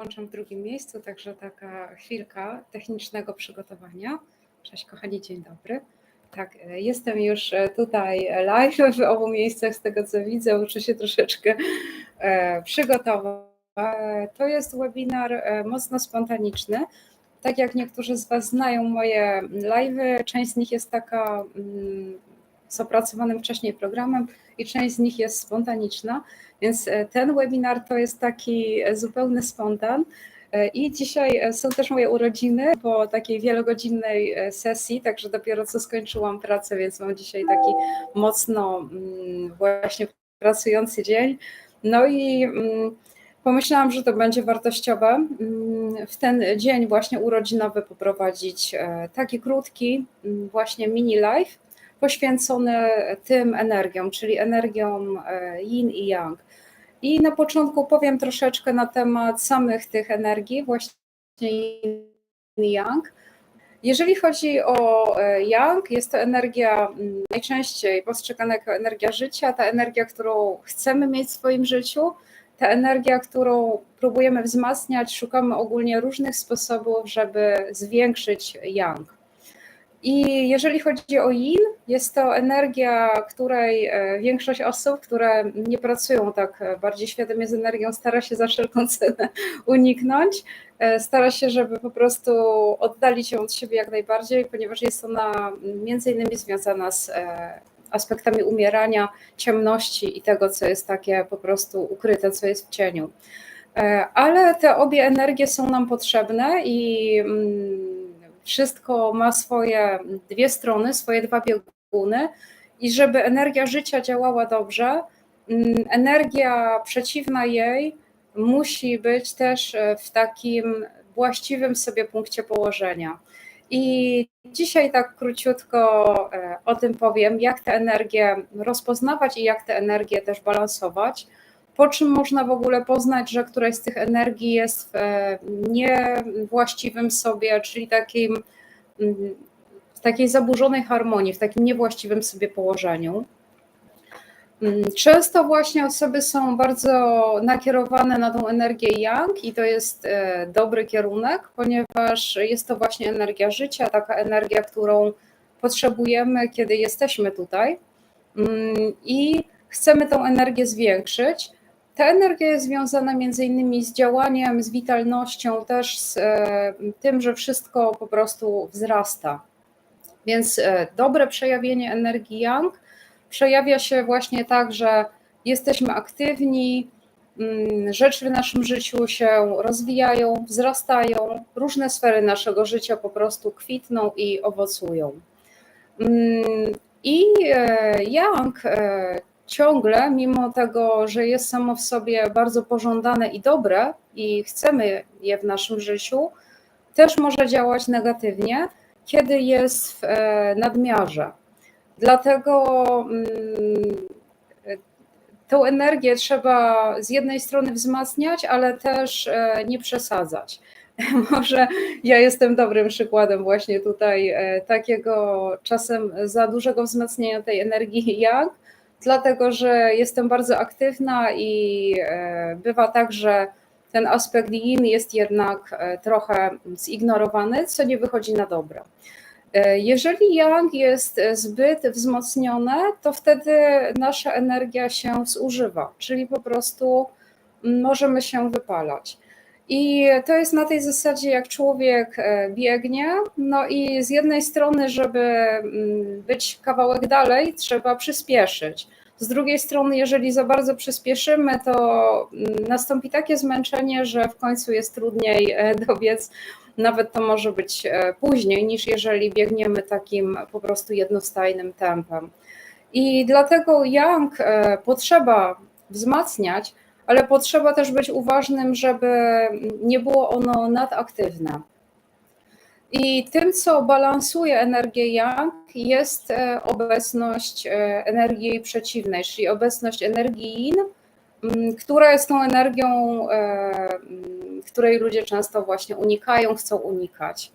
włączam w drugim miejscu, także taka chwilka technicznego przygotowania. Cześć kochani, dzień dobry. Tak, e, jestem już e, tutaj live w obu miejscach, z tego co widzę, muszę się troszeczkę e, przygotować. To jest webinar mocno spontaniczny. Tak jak niektórzy z Was znają moje live'y, część z nich jest taka mm, z opracowanym wcześniej programem i część z nich jest spontaniczna, więc ten webinar to jest taki zupełny spontan. I dzisiaj są też moje urodziny po takiej wielogodzinnej sesji, także dopiero co skończyłam pracę, więc mam dzisiaj taki mocno mm, właśnie pracujący dzień. No i mm, pomyślałam, że to będzie wartościowe mm, w ten dzień właśnie urodzinowy poprowadzić taki krótki właśnie mini live poświęcony tym energiom, czyli energiom yin i yang. I na początku powiem troszeczkę na temat samych tych energii, właśnie yin i yang. Jeżeli chodzi o e, yang, jest to energia mm, najczęściej postrzegana jako energia życia, ta energia, którą chcemy mieć w swoim życiu, ta energia, którą próbujemy wzmacniać, szukamy ogólnie różnych sposobów, żeby zwiększyć yang. I jeżeli chodzi o yin, jest to energia, której e, większość osób, które nie pracują tak e, bardziej świadomie z energią, stara się za wszelką cenę uniknąć. E, stara się, żeby po prostu oddalić ją od siebie jak najbardziej, ponieważ jest ona między innymi związana z aspektami umierania, ciemności i tego, co jest takie po prostu ukryte, co jest w cieniu. Ale te obie energie są nam potrzebne i mm, wszystko ma swoje dwie strony, swoje dwa bieguny i żeby energia życia działała dobrze, mm, energia przeciwna jej musi być też e, w takim właściwym sobie punkcie położenia. I dzisiaj tak króciutko e, o tym powiem, jak tę energię rozpoznawać i jak tę energię też balansować po czym można w ogóle poznać, że któraś z tych energii jest w e, niewłaściwym sobie, czyli takim, mm, w takiej zaburzonej harmonii, w takim niewłaściwym sobie położeniu. Mm, często właśnie osoby są bardzo nakierowane na tą energię yang i to jest e, dobry kierunek, ponieważ jest to właśnie energia życia, taka energia, którą potrzebujemy, kiedy jesteśmy tutaj mm, i chcemy tą energię zwiększyć. Ta energia jest związana między innymi z działaniem, z witalnością, też z e, tym, że wszystko po prostu wzrasta. Więc e, dobre przejawienie energii yang przejawia się właśnie tak, że jesteśmy aktywni, mm, rzeczy w naszym życiu się rozwijają, wzrastają, różne sfery naszego życia po prostu kwitną i owocują. Mm, I e, yang ciągle, mimo tego, że jest samo w sobie bardzo pożądane i dobre i chcemy je w naszym życiu, też może działać negatywnie, kiedy jest w e, nadmiarze. Dlatego mm, tą energię trzeba z jednej strony wzmacniać, ale też e, nie przesadzać. Może ja jestem dobrym przykładem właśnie tutaj e, takiego czasem za dużego wzmacniania tej energii jak, dlatego że jestem bardzo aktywna i e, bywa tak, że ten aspekt yin jest jednak e, trochę zignorowany, co nie wychodzi na dobre. E, jeżeli yang jest zbyt wzmocnione, to wtedy nasza energia się zużywa, czyli po prostu możemy się wypalać. I to jest na tej zasadzie, jak człowiek biegnie, no i z jednej strony, żeby być kawałek dalej, trzeba przyspieszyć. Z drugiej strony, jeżeli za bardzo przyspieszymy, to mm, nastąpi takie zmęczenie, że w końcu jest trudniej e, dobiec. Nawet to może być e, później, niż jeżeli biegniemy takim po prostu jednostajnym tempem. I dlatego e, potrzeba wzmacniać, ale potrzeba też być uważnym, żeby nie było ono nadaktywne. I tym, co balansuje energię yang, jest e, obecność e, energii przeciwnej, czyli obecność energii yin, która jest tą energią, e, której ludzie często właśnie unikają, chcą unikać.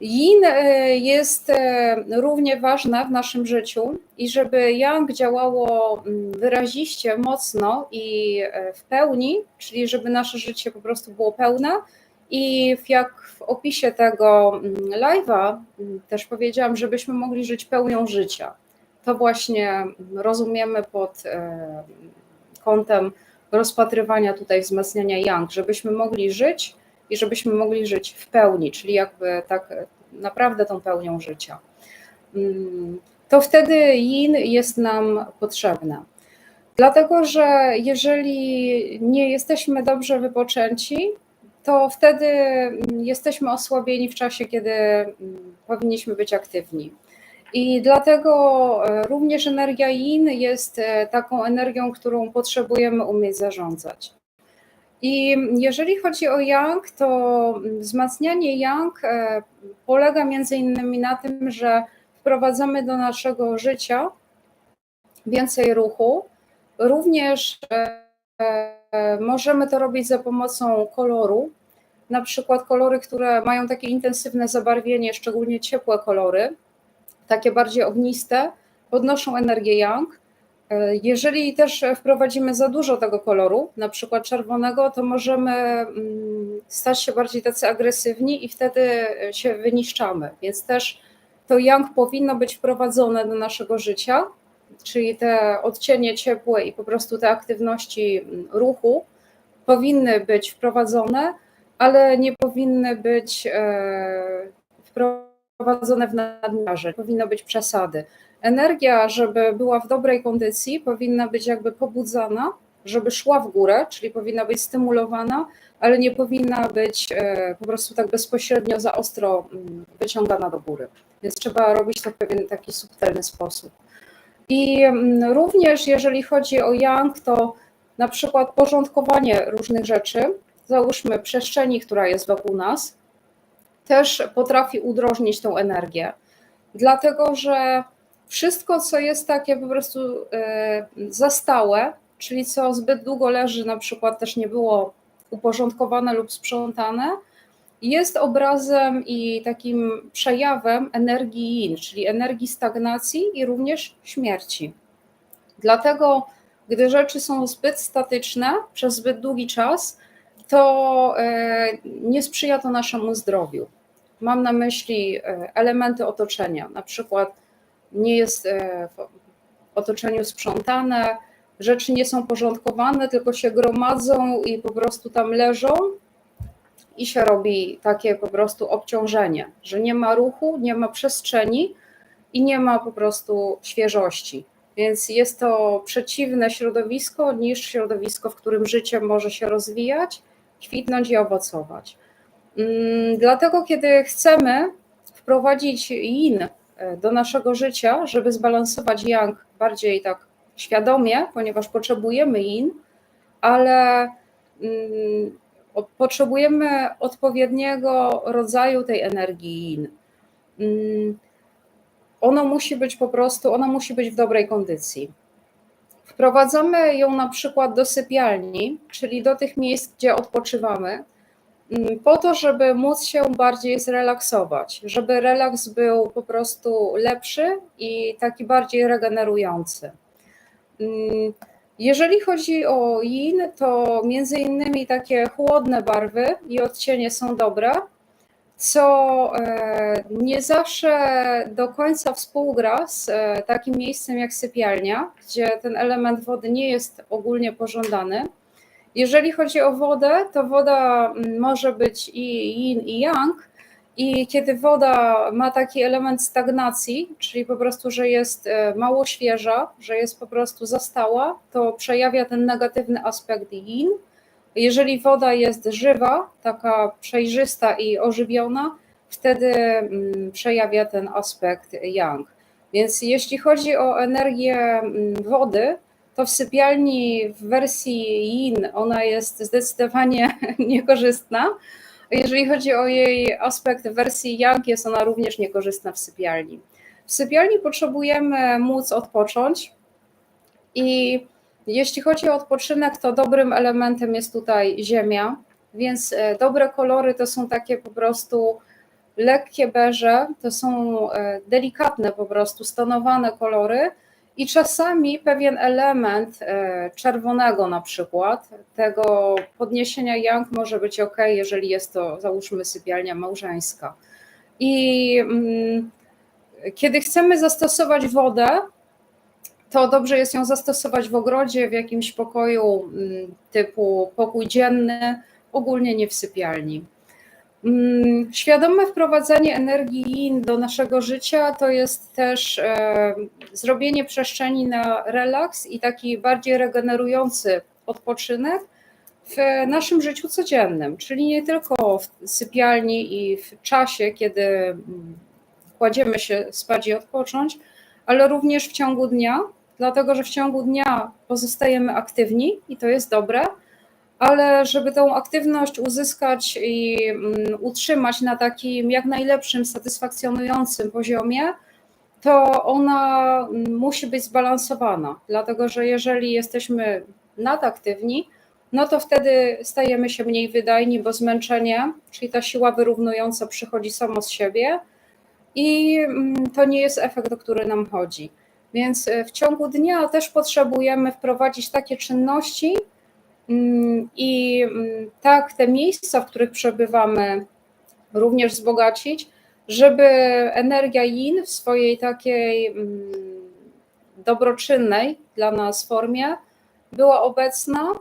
Yin e, jest e, równie ważne w naszym życiu i żeby yang działało mm, wyraziście, mocno i e, w pełni, czyli żeby nasze życie po prostu było pełne. I jak w opisie tego mm, live'a mm, też powiedziałam, żebyśmy mogli żyć pełnią życia. To właśnie rozumiemy pod kątem rozpatrywania tutaj wzmacniania yang, żebyśmy mogli żyć i żebyśmy mogli żyć w pełni, czyli jakby tak naprawdę tą pełnią życia. Mm, to wtedy yin jest nam potrzebne. Dlatego, że jeżeli nie jesteśmy dobrze wypoczęci, to wtedy jesteśmy osłabieni w czasie, kiedy mm, powinniśmy być aktywni. I dlatego e, również energia yin jest e, taką energią, którą potrzebujemy umieć zarządzać. I jeżeli chodzi o yang, to wzmacnianie yang e, polega między innymi na tym, że wprowadzamy do naszego życia więcej ruchu. Również możemy to robić za pomocą koloru, na przykład kolory, które mają takie intensywne zabarwienie, szczególnie ciepłe kolory takie bardziej ogniste, podnoszą energię yang. Jeżeli też wprowadzimy za dużo tego koloru, na przykład czerwonego, to możemy mm, stać się bardziej tacy agresywni i wtedy się wyniszczamy. Więc też to yang powinno być wprowadzone do naszego życia, czyli te odcienie ciepłe i po prostu te aktywności mm, ruchu powinny być wprowadzone, ale nie powinny być e, wprowadzone prowadzone w nadmiarze, powinno być przesady. Energia, żeby była w dobrej kondycji, powinna być jakby pobudzana, żeby szła w górę, czyli powinna być stymulowana, ale nie powinna być e, po prostu tak bezpośrednio za ostro mm, wyciągana do góry. Więc trzeba robić to w pewien taki subtelny sposób. I mm, również jeżeli chodzi o yang, to na przykład porządkowanie różnych rzeczy, załóżmy przestrzeni, która jest wokół nas, też potrafi udrożnić tą energię. Dlatego, że wszystko, co jest takie po prostu e, zastałe, czyli co zbyt długo leży, na przykład też nie było uporządkowane lub sprzątane, jest obrazem i takim przejawem energii yin, czyli energii stagnacji i również śmierci. Dlatego, gdy rzeczy są zbyt statyczne przez zbyt długi czas, to e, nie sprzyja to naszemu zdrowiu. Mam na myśli e, elementy otoczenia, na przykład nie jest e, w otoczeniu sprzątane, rzeczy nie są porządkowane, tylko się gromadzą i po prostu tam leżą i się robi takie po prostu obciążenie, że nie ma ruchu, nie ma przestrzeni i nie ma po prostu świeżości. Więc jest to przeciwne środowisko niż środowisko, w którym życie może się rozwijać, kwitnąć i owocować. Mm, dlatego, kiedy chcemy wprowadzić yin do naszego życia, żeby zbalansować yang bardziej tak świadomie, ponieważ potrzebujemy yin, ale mm, potrzebujemy odpowiedniego rodzaju tej energii yin. Mm, ono musi być po prostu, ona musi być w dobrej kondycji. Wprowadzamy ją na przykład do sypialni, czyli do tych miejsc, gdzie odpoczywamy, po to, żeby móc się bardziej zrelaksować, żeby relaks był po prostu lepszy i taki bardziej regenerujący. Mm, jeżeli chodzi o yin, to między innymi takie chłodne barwy i odcienie są dobre, co e, nie zawsze do końca współgra z e, takim miejscem jak sypialnia, gdzie ten element wody nie jest ogólnie pożądany. Jeżeli chodzi o wodę, to woda mm, może być i yin i yang. I kiedy woda ma taki element stagnacji, czyli po prostu, że jest e, mało świeża, że jest po prostu zastała, to przejawia ten negatywny aspekt yin. Jeżeli woda jest żywa, taka przejrzysta i ożywiona, wtedy mm, przejawia ten aspekt yang. Więc jeśli chodzi o energię mm, wody, to w sypialni w wersji yin ona jest zdecydowanie niekorzystna. Jeżeli chodzi o jej aspekt w wersji yang, jest ona również niekorzystna w sypialni. W sypialni potrzebujemy móc odpocząć i jeśli chodzi o odpoczynek, to dobrym elementem jest tutaj ziemia, więc e, dobre kolory to są takie po prostu lekkie beże, to są e, delikatne po prostu, stonowane kolory i czasami pewien element e, czerwonego na przykład, tego podniesienia yang może być ok, jeżeli jest to załóżmy sypialnia małżeńska. I mm, kiedy chcemy zastosować wodę, to dobrze jest ją zastosować w ogrodzie, w jakimś pokoju mm, typu pokój dzienny, ogólnie nie w sypialni. Mm, świadome wprowadzanie energii yin do naszego życia to jest też e, zrobienie przestrzeni na relaks i taki bardziej regenerujący odpoczynek w naszym życiu codziennym, czyli nie tylko w sypialni i w czasie, kiedy mm, kładziemy się spać i odpocząć, ale również w ciągu dnia, dlatego że w ciągu dnia pozostajemy aktywni i to jest dobre, ale żeby tą aktywność uzyskać i mm, utrzymać na takim jak najlepszym, satysfakcjonującym poziomie, to ona mm, musi być zbalansowana, dlatego że jeżeli jesteśmy nadaktywni, no to wtedy stajemy się mniej wydajni, bo zmęczenie, czyli ta siła wyrównująca przychodzi samo z siebie i mm, to nie jest efekt, o który nam chodzi. Więc e, w ciągu dnia też potrzebujemy wprowadzić takie czynności i mm, tak te miejsca, w których przebywamy, również wzbogacić, żeby energia yin w swojej takiej dobroczynnej dla nas formie była obecna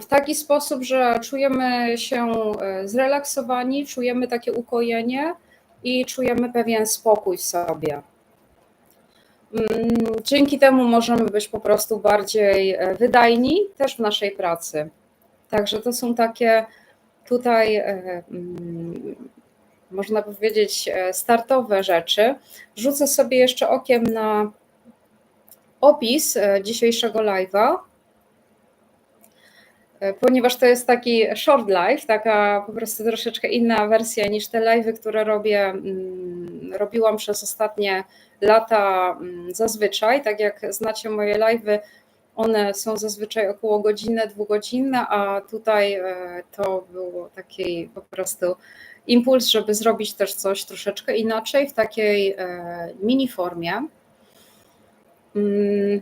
w taki sposób, że czujemy się e, zrelaksowani, czujemy takie ukojenie i czujemy pewien spokój w sobie. Mm, dzięki temu możemy być po prostu bardziej e, wydajni też w naszej pracy. Także to są takie tutaj, e, mm, można powiedzieć, e, startowe rzeczy. Rzucę sobie jeszcze okiem na opis dzisiejszego live'a, ponieważ to jest taki short live, taka po prostu troszeczkę inna wersja niż te live'y, które robię, mm, robiłam przez ostatnie lata mm, zazwyczaj, tak jak znacie moje live'y, one są zazwyczaj około godziny, dwugodzinne, a tutaj e, to było taki po prostu impuls, żeby zrobić też coś troszeczkę inaczej w takiej e, mini formie. Mm.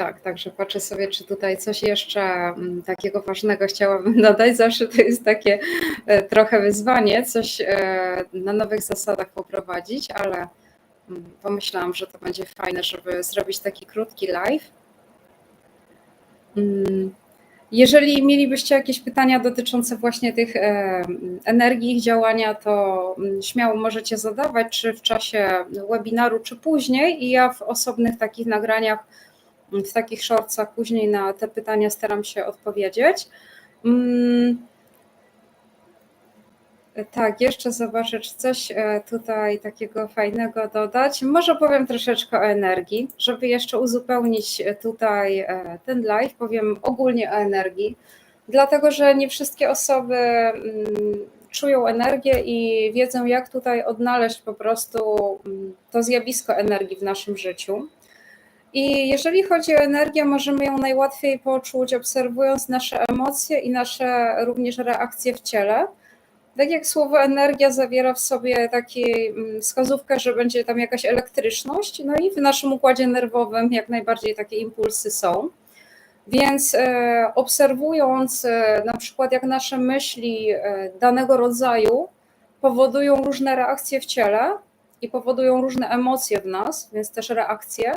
Tak, także patrzę sobie, czy tutaj coś jeszcze mm, takiego ważnego chciałabym dodać. Zawsze to jest takie e, trochę wyzwanie, coś e, na nowych zasadach poprowadzić, ale mm, pomyślałam, że to będzie fajne, żeby zrobić taki krótki live. Mm, jeżeli mielibyście jakieś pytania dotyczące właśnie tych e, energii ich działania, to śmiało możecie zadawać, czy w czasie webinaru, czy później, i ja w osobnych takich nagraniach w takich shortsach później na te pytania staram się odpowiedzieć. Mm, tak, jeszcze zobaczę, czy coś e, tutaj takiego fajnego dodać. Może powiem troszeczkę o energii, żeby jeszcze uzupełnić e, tutaj e, ten live, powiem ogólnie o energii, dlatego że nie wszystkie osoby mm, czują energię i wiedzą, jak tutaj odnaleźć po prostu mm, to zjawisko energii w naszym życiu. I jeżeli chodzi o energię, możemy ją najłatwiej poczuć, obserwując nasze emocje i nasze również reakcje w ciele. Tak jak słowo energia zawiera w sobie taką mm, wskazówkę, że będzie tam jakaś elektryczność, no i w naszym układzie nerwowym jak najbardziej takie impulsy są. Więc e, obserwując e, na przykład, jak nasze myśli e, danego rodzaju powodują różne reakcje w ciele i powodują różne emocje w nas, więc też reakcje,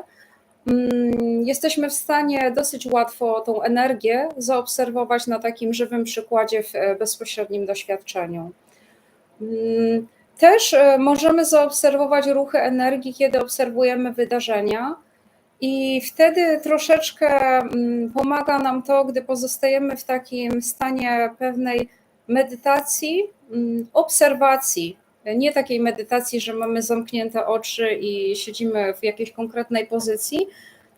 jesteśmy w stanie dosyć łatwo tą energię zaobserwować na takim żywym przykładzie w e, bezpośrednim doświadczeniu. Mm, też e, możemy zaobserwować ruchy energii, kiedy obserwujemy wydarzenia, i wtedy troszeczkę mm, pomaga nam to, gdy pozostajemy w takim stanie pewnej medytacji, obserwacji nie takiej medytacji, że mamy zamknięte oczy i siedzimy w jakiejś konkretnej pozycji,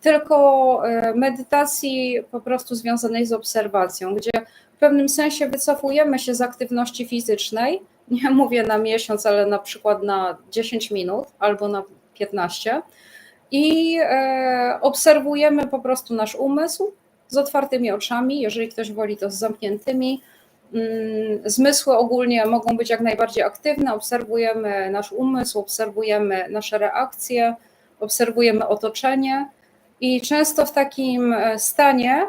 tylko e, medytacji po prostu związanej z obserwacją, gdzie w pewnym sensie wycofujemy się z aktywności fizycznej, nie mówię na miesiąc, ale na przykład na 10 minut albo na 15 i e, obserwujemy po prostu nasz umysł z otwartymi oczami, jeżeli ktoś woli to z zamkniętymi, Zmysły ogólnie mogą być jak najbardziej aktywne, obserwujemy nasz umysł, obserwujemy nasze reakcje, obserwujemy otoczenie i często w takim e, stanie,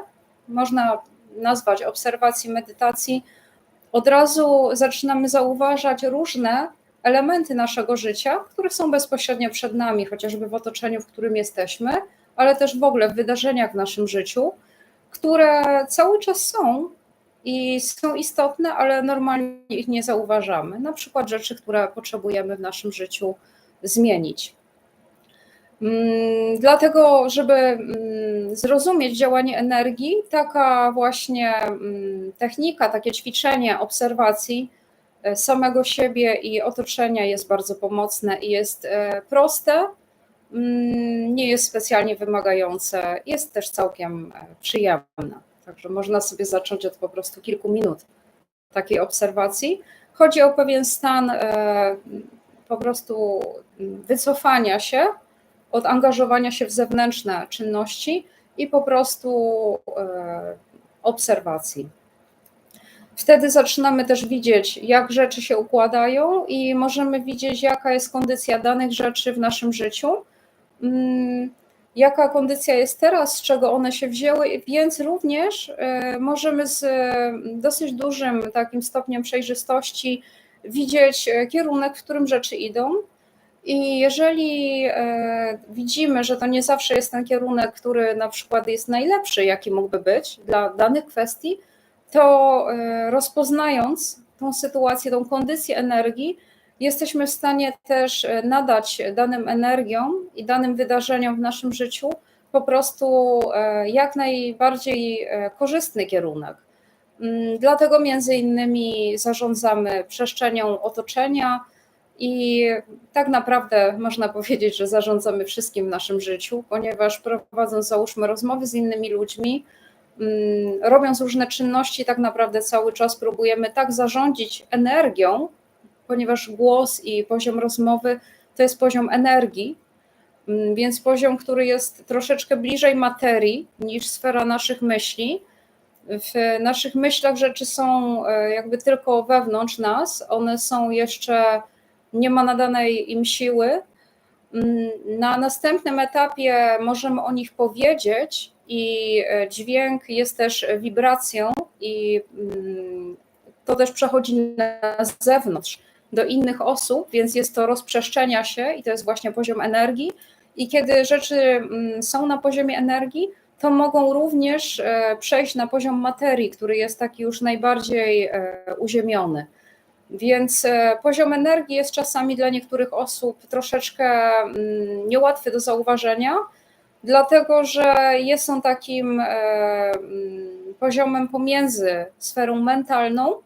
można nazwać obserwacji, medytacji, od razu zaczynamy zauważać różne elementy naszego życia, które są bezpośrednio przed nami, chociażby w otoczeniu, w którym jesteśmy, ale też w ogóle w wydarzeniach w naszym życiu, które cały czas są i są istotne, ale normalnie ich nie zauważamy. Na przykład rzeczy, które potrzebujemy w naszym życiu zmienić. Mm, Dlatego, żeby mm, zrozumieć działanie energii, taka właśnie mm, technika, takie ćwiczenie obserwacji e, samego siebie i otoczenia jest bardzo pomocne i jest e, proste, nie jest specjalnie wymagające, jest też całkiem e, przyjemne. Także można sobie zacząć od po prostu kilku minut takiej obserwacji. Chodzi o pewien stan e, po prostu wycofania się od angażowania się w zewnętrzne czynności i po prostu e, obserwacji. Wtedy zaczynamy też widzieć, jak rzeczy się układają, i możemy widzieć, jaka jest kondycja danych rzeczy w naszym życiu, mm, jaka kondycja jest teraz, z czego one się wzięły, więc również e, możemy z dosyć dużym takim stopniem przejrzystości widzieć e, kierunek, w którym rzeczy idą. I jeżeli e, widzimy, że to nie zawsze jest ten kierunek, który na przykład jest najlepszy, jaki mógłby być dla danych kwestii, to e, rozpoznając tą sytuację, tą kondycję energii, jesteśmy w stanie też e, nadać danym energiom i danym wydarzeniom w naszym życiu po prostu jak najbardziej korzystny kierunek. Mm, Dlatego między innymi zarządzamy przestrzenią otoczenia, i tak naprawdę można powiedzieć, że zarządzamy wszystkim w naszym życiu, ponieważ prowadząc, załóżmy, rozmowy z innymi ludźmi, mm, robiąc różne czynności, tak naprawdę cały czas próbujemy tak zarządzić energią, ponieważ głos i poziom rozmowy to jest poziom energii, mm, więc poziom, który jest troszeczkę bliżej materii niż sfera naszych myśli. W naszych myślach rzeczy są e, jakby tylko wewnątrz nas, one są jeszcze nie ma nadanej im siły. Mm, na następnym etapie możemy o nich powiedzieć, i e, dźwięk jest też wibracją, i mm, to też przechodzi na zewnątrz do innych osób, więc jest to rozprzestrzenia się i to jest właśnie poziom energii. I kiedy rzeczy mm, są na poziomie energii, to mogą również e, przejść na poziom materii, który jest taki już najbardziej e, uziemiony. Więc e, poziom energii jest czasami dla niektórych osób troszeczkę mm, niełatwy do zauważenia, dlatego że jest on takim mm, poziomem pomiędzy sferą mentalną,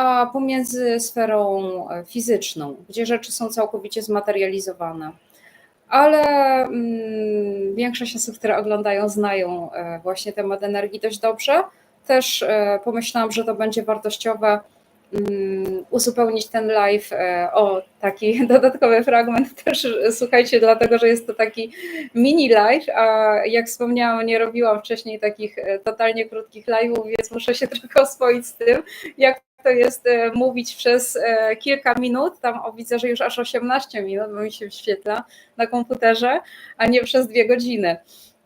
a pomiędzy sferą e, fizyczną, gdzie rzeczy są całkowicie zmaterializowane. Ale mm, większość osób, które oglądają, znają właśnie temat energii dość dobrze. Też pomyślałam, że to będzie wartościowe Mm, uzupełnić ten live e, o taki dodatkowy fragment też, słuchajcie, dlatego, że jest to taki mini live, a jak wspomniałam, nie robiłam wcześniej takich e, totalnie krótkich live'ów, więc muszę się trochę oswoić z tym, jak to jest e, mówić przez kilka minut, tam o, widzę, że już aż 18 minut, bo mi się wyświetla na komputerze, a nie przez dwie godziny.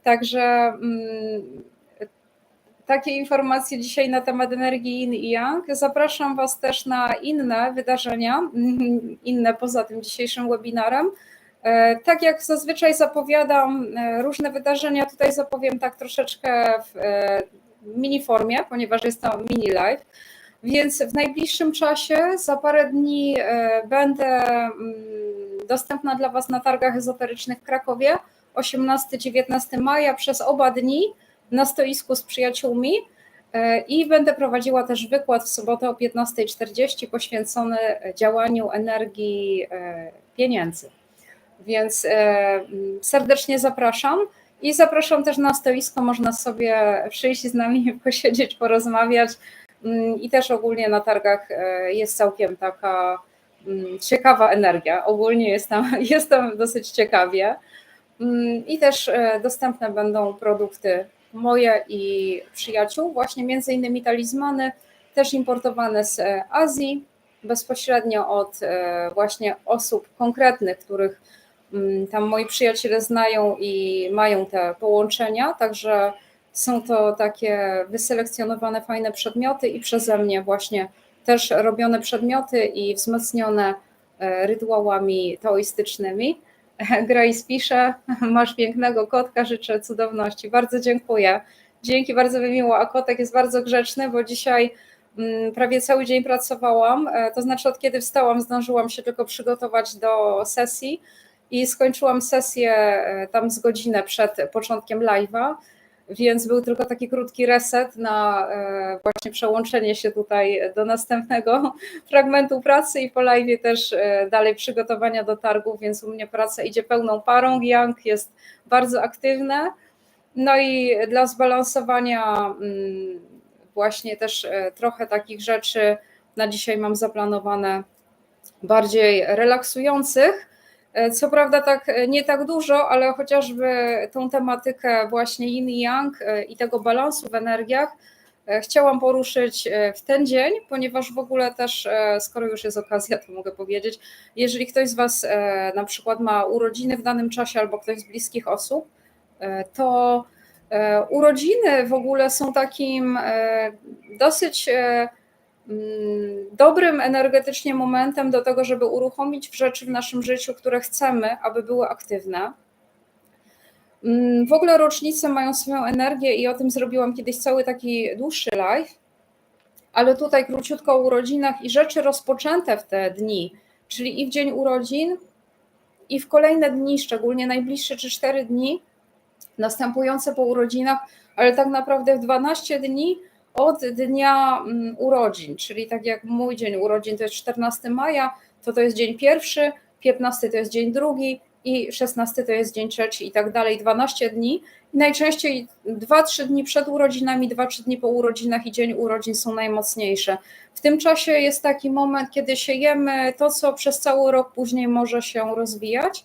Także mm, takie informacje dzisiaj na temat energii Yin i Yang. Zapraszam Was też na inne wydarzenia, inne poza tym dzisiejszym webinarem. E, tak jak zazwyczaj zapowiadam e, różne wydarzenia, tutaj zapowiem tak troszeczkę w e, mini formie, ponieważ jest to mini live. Więc w najbliższym czasie, za parę dni, będę mm, dostępna dla Was na targach ezoterycznych w Krakowie 18-19 maja przez oba dni na stoisku z przyjaciółmi. E, i będę prowadziła też wykład w sobotę o 15.40 poświęcony działaniu energii e, pieniędzy. Więc e, serdecznie zapraszam i zapraszam też na stoisko, można sobie przyjść z nami, posiedzieć, porozmawiać. mm, i też ogólnie na targach jest całkiem taka mm, ciekawa energia. Ogólnie jest tam, jest tam dosyć ciekawie. Mm, I też dostępne będą produkty moje i przyjaciół, właśnie między innymi talizmany, też importowane z e, Azji, bezpośrednio od e, właśnie osób konkretnych, których mm, tam moi przyjaciele znają i mają te połączenia, także są to takie wyselekcjonowane fajne przedmioty i przeze mnie właśnie też robione przedmioty i wzmocnione e, rytuałami taoistycznymi. Grace pisze, masz pięknego kotka, życzę cudowności. Bardzo dziękuję. Dzięki, bardzo mi miło, a kotek jest bardzo grzeczny, bo dzisiaj mm, prawie cały dzień pracowałam, e, to znaczy od kiedy wstałam zdążyłam się tylko przygotować do sesji i skończyłam sesję e, tam z godzinę przed początkiem live'a, więc był tylko taki krótki reset na e, właśnie przełączenie się tutaj do następnego fragmentu pracy i po live też dalej przygotowania do targów, więc u mnie praca idzie pełną parą, Yang jest bardzo aktywne, no i dla zbalansowania mm, właśnie też e, trochę takich rzeczy na dzisiaj mam zaplanowane bardziej relaksujących. E, co prawda tak e, nie tak dużo, ale chociażby tą tematykę właśnie yin i yang i tego balansu w energiach chciałam poruszyć w ten dzień, ponieważ w ogóle też, skoro już jest okazja, to mogę powiedzieć, jeżeli ktoś z Was na przykład ma urodziny w danym czasie albo ktoś z bliskich osób, to e, urodziny w ogóle są takim e, dosyć e, dobrym energetycznie momentem do tego, żeby uruchomić rzeczy w naszym życiu, które chcemy, aby były aktywne. Mm, w ogóle rocznice mają swoją energię i o tym zrobiłam kiedyś cały taki dłuższy live, ale tutaj króciutko o urodzinach i rzeczy rozpoczęte w te dni, czyli i w dzień urodzin, i w kolejne dni, szczególnie najbliższe czy 4 dni, następujące po urodzinach, ale tak naprawdę w 12 dni od dnia mm, urodzin, czyli tak jak mój dzień urodzin to jest 14 maja, to to jest dzień pierwszy, 15 to jest dzień drugi i 16 to jest dzień trzeci i tak dalej, 12 dni. Najczęściej 2-3 dni przed urodzinami, 2-3 dni po urodzinach i dzień urodzin są najmocniejsze. W tym czasie jest taki moment, kiedy siejemy to, co przez cały rok później może się rozwijać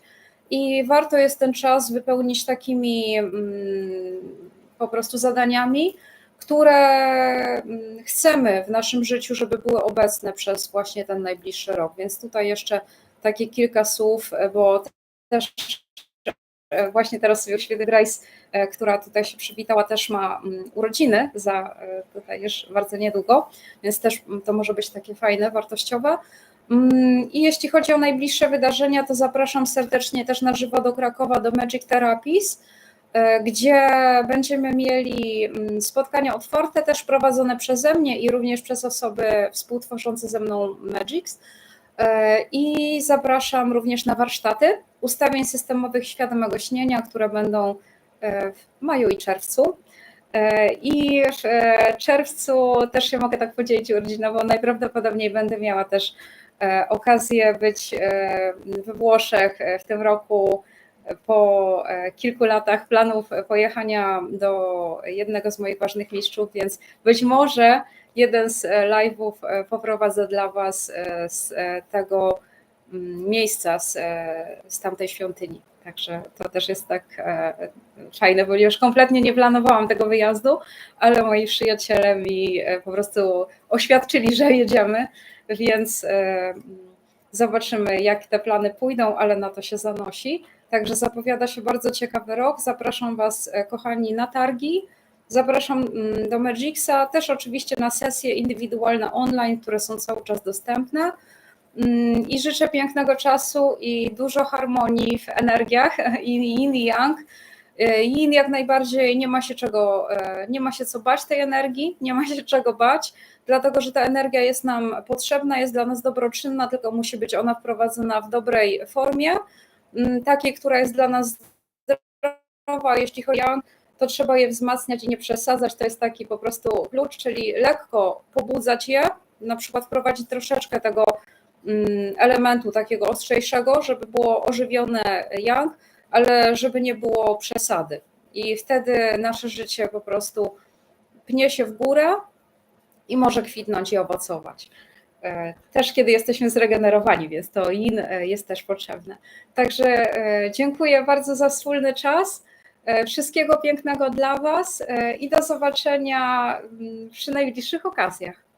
i warto jest ten czas wypełnić takimi mm, po prostu zadaniami, które mm, chcemy w naszym życiu, żeby były obecne przez właśnie ten najbliższy rok. Więc tutaj jeszcze takie kilka słów, bo też e, właśnie teraz sobie świetny Grace, e, która tutaj się przywitała, też ma mm, urodziny za e, tutaj już bardzo niedługo, więc też to może być takie fajne, wartościowe. Mm, I jeśli chodzi o najbliższe wydarzenia, to zapraszam serdecznie też na żywo do Krakowa, do Magic Therapies, e, gdzie będziemy mieli mm, spotkania otwarte, też prowadzone przeze mnie i również przez osoby współtworzące ze mną Magics. E, I zapraszam również na warsztaty ustawień systemowych świadomego śnienia, które będą e, w maju i czerwcu. I w czerwcu też się mogę tak podzielić urodzinowo, najprawdopodobniej będę miała też E, okazję być e, we Włoszech e, w tym roku po kilku latach planów pojechania do jednego z moich ważnych mistrzów, więc być może jeden z live'ów poprowadzę dla Was z tego mm, miejsca, z, z tamtej świątyni. Także to też jest tak fajne, bo już kompletnie nie planowałam tego wyjazdu, ale moi przyjaciele mi po prostu oświadczyli, że jedziemy więc e, zobaczymy, jak te plany pójdą, ale na to się zanosi. Także zapowiada się bardzo ciekawy rok. Zapraszam Was, e, kochani, na targi. Zapraszam mm, do Magicsa, też oczywiście na sesje indywidualne online, które są cały czas dostępne. Mm, I życzę pięknego czasu i dużo harmonii w energiach yin i yang. E, yin jak najbardziej nie ma się czego, nie ma się co bać tej energii, nie ma się czego bać dlatego że ta energia jest nam potrzebna, jest dla nas dobroczynna, tylko musi być ona wprowadzona w dobrej formie, mm, takiej, która jest dla nas zdrowa. Jeśli chodzi o to trzeba je wzmacniać i nie przesadzać. To jest taki po prostu klucz, czyli lekko pobudzać je, na przykład wprowadzić troszeczkę tego mm, elementu takiego ostrzejszego, żeby było ożywione yang, ale żeby nie było przesady. I wtedy nasze życie po prostu pnie się w górę, i może kwitnąć i owocować. E, też kiedy jesteśmy zregenerowani, więc to in e, jest też potrzebne. Także e, dziękuję bardzo za wspólny czas. Wszystkiego pięknego dla Was i do zobaczenia mm, przy najbliższych okazjach.